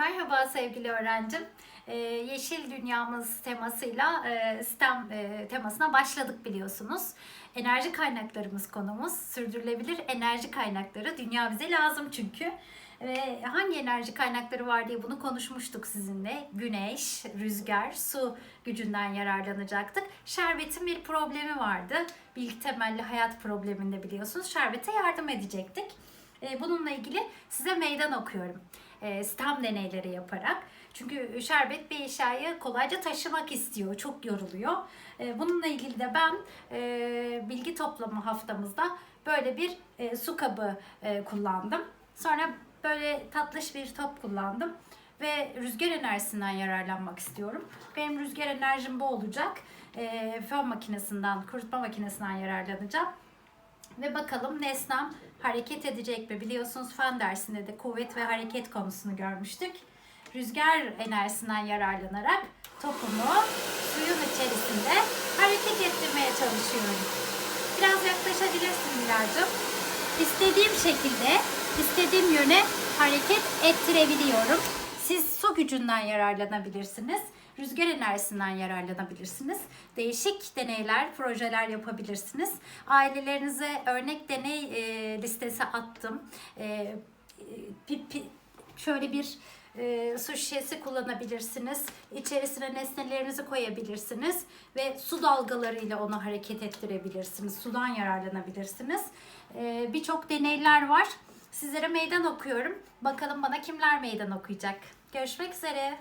Merhaba sevgili öğrencim. Ee, Yeşil Dünyamız temasıyla e, STEM e, temasına başladık biliyorsunuz. Enerji kaynaklarımız konumuz. Sürdürülebilir enerji kaynakları. Dünya bize lazım çünkü. Ve hangi enerji kaynakları var diye bunu konuşmuştuk sizinle. Güneş, rüzgar, su gücünden yararlanacaktık. Şerbetin bir problemi vardı. Bilgi temelli hayat probleminde biliyorsunuz. Şerbete yardım edecektik. E, Bununla ilgili size meydan okuyorum. E, STEM deneyleri yaparak. Çünkü şerbet bir eşyayı kolayca taşımak istiyor, çok yoruluyor. E, Bununla ilgili de ben e, bilgi toplama haftamızda böyle bir e, su kabı kullandım. Sonra böyle tatlış bir top kullandım ve rüzgar enerjisinden yararlanmak istiyorum. Benim rüzgar enerjim bu olacak. E, fön makinesinden, kurutma makinesinden yararlanacağım. Ve bakalım nesnem hareket edecek mi? Biliyorsunuz fen dersinde de kuvvet ve hareket konusunu görmüştük. Rüzgar enerjisinden yararlanarak topumu suyun içerisinde hareket ettirmeye çalışıyorum. Biraz yaklaşabilirsin Hilal'cığım. İstediğim şekilde, istediğim yöne hareket ettirebiliyorum. Gücünden yararlanabilirsiniz. Rüzgar enerjisinden yararlanabilirsiniz. Değişik deneyler, projeler yapabilirsiniz. Ailelerinize örnek deney e, listesi attım. E, pi- pi- şöyle bir e, su şişesi kullanabilirsiniz. İçerisine nesnelerinizi koyabilirsiniz ve su dalgalarıyla onu hareket ettirebilirsiniz. Sudan yararlanabilirsiniz. E, Birçok deneyler var. Sizlere meydan okuyorum. Bakalım bana kimler meydan okuyacak. Görüşmek üzere.